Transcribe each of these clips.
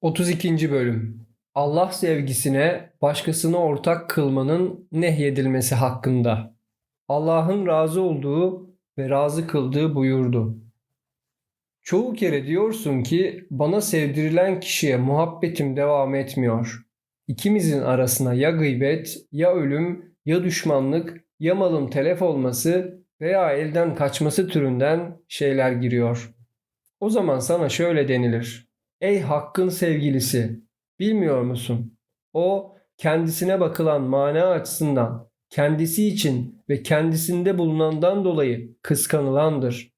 32. Bölüm Allah sevgisine başkasını ortak kılmanın nehyedilmesi hakkında. Allah'ın razı olduğu ve razı kıldığı buyurdu. Çoğu kere diyorsun ki bana sevdirilen kişiye muhabbetim devam etmiyor. İkimizin arasına ya gıybet, ya ölüm, ya düşmanlık, ya malın telef olması veya elden kaçması türünden şeyler giriyor. O zaman sana şöyle denilir. Ey Hakk'ın sevgilisi, bilmiyor musun? O kendisine bakılan mana açısından kendisi için ve kendisinde bulunandan dolayı kıskanılandır.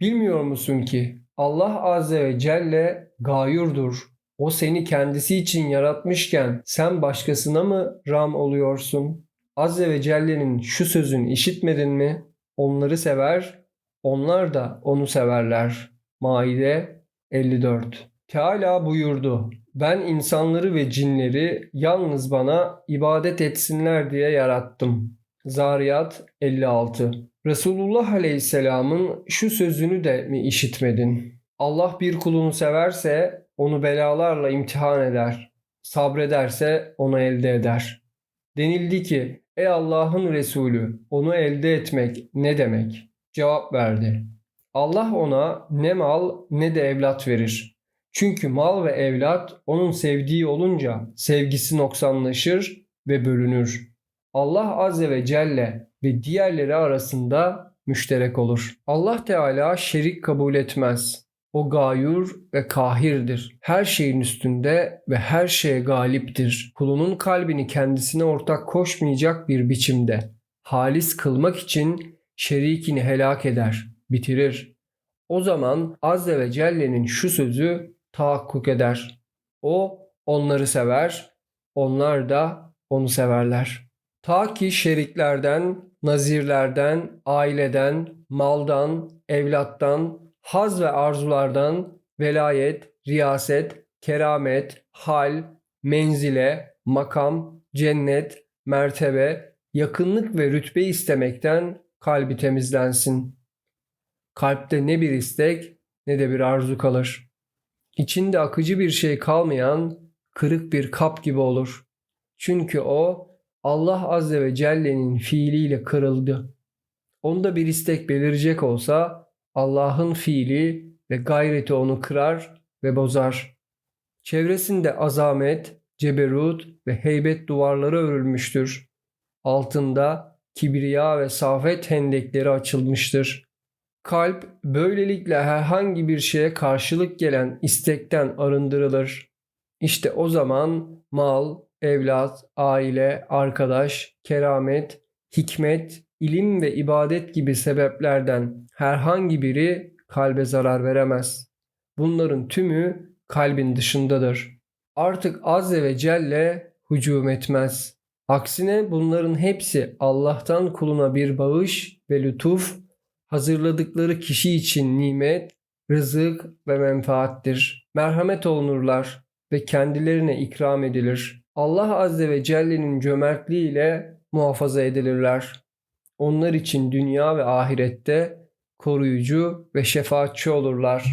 Bilmiyor musun ki Allah Azze ve Celle gayurdur. O seni kendisi için yaratmışken sen başkasına mı ram oluyorsun? Azze ve Celle'nin şu sözünü işitmedin mi? Onları sever, onlar da onu severler. Maide 54 Teala buyurdu. Ben insanları ve cinleri yalnız bana ibadet etsinler diye yarattım. Zariyat 56 Resulullah Aleyhisselam'ın şu sözünü de mi işitmedin? Allah bir kulunu severse onu belalarla imtihan eder. Sabrederse onu elde eder. Denildi ki ey Allah'ın Resulü onu elde etmek ne demek? Cevap verdi. Allah ona ne mal ne de evlat verir. Çünkü mal ve evlat onun sevdiği olunca sevgisi noksanlaşır ve bölünür. Allah Azze ve Celle ve diğerleri arasında müşterek olur. Allah Teala şerik kabul etmez. O gayur ve kahirdir. Her şeyin üstünde ve her şeye galiptir. Kulunun kalbini kendisine ortak koşmayacak bir biçimde halis kılmak için şerikini helak eder, bitirir. O zaman Azze ve Celle'nin şu sözü tahakkuk eder. O onları sever, onlar da onu severler. Ta ki şeriklerden, nazirlerden, aileden, maldan, evlattan, haz ve arzulardan, velayet, riyaset, keramet, hal, menzile, makam, cennet, mertebe, yakınlık ve rütbe istemekten kalbi temizlensin. Kalpte ne bir istek ne de bir arzu kalır. İçinde akıcı bir şey kalmayan kırık bir kap gibi olur. Çünkü o Allah Azze ve Celle'nin fiiliyle kırıldı. Onda bir istek belirecek olsa Allah'ın fiili ve gayreti onu kırar ve bozar. Çevresinde azamet, ceberut ve heybet duvarları örülmüştür. Altında kibriya ve safet hendekleri açılmıştır. Kalp böylelikle herhangi bir şeye karşılık gelen istekten arındırılır. İşte o zaman mal, evlat, aile, arkadaş, keramet, hikmet, ilim ve ibadet gibi sebeplerden herhangi biri kalbe zarar veremez. Bunların tümü kalbin dışındadır. Artık Azze ve Celle hücum etmez. Aksine bunların hepsi Allah'tan kuluna bir bağış ve lütuf, hazırladıkları kişi için nimet, rızık ve menfaattir. Merhamet olunurlar ve kendilerine ikram edilir. Allah Azze ve Celle'nin cömertliğiyle muhafaza edilirler. Onlar için dünya ve ahirette koruyucu ve şefaatçi olurlar.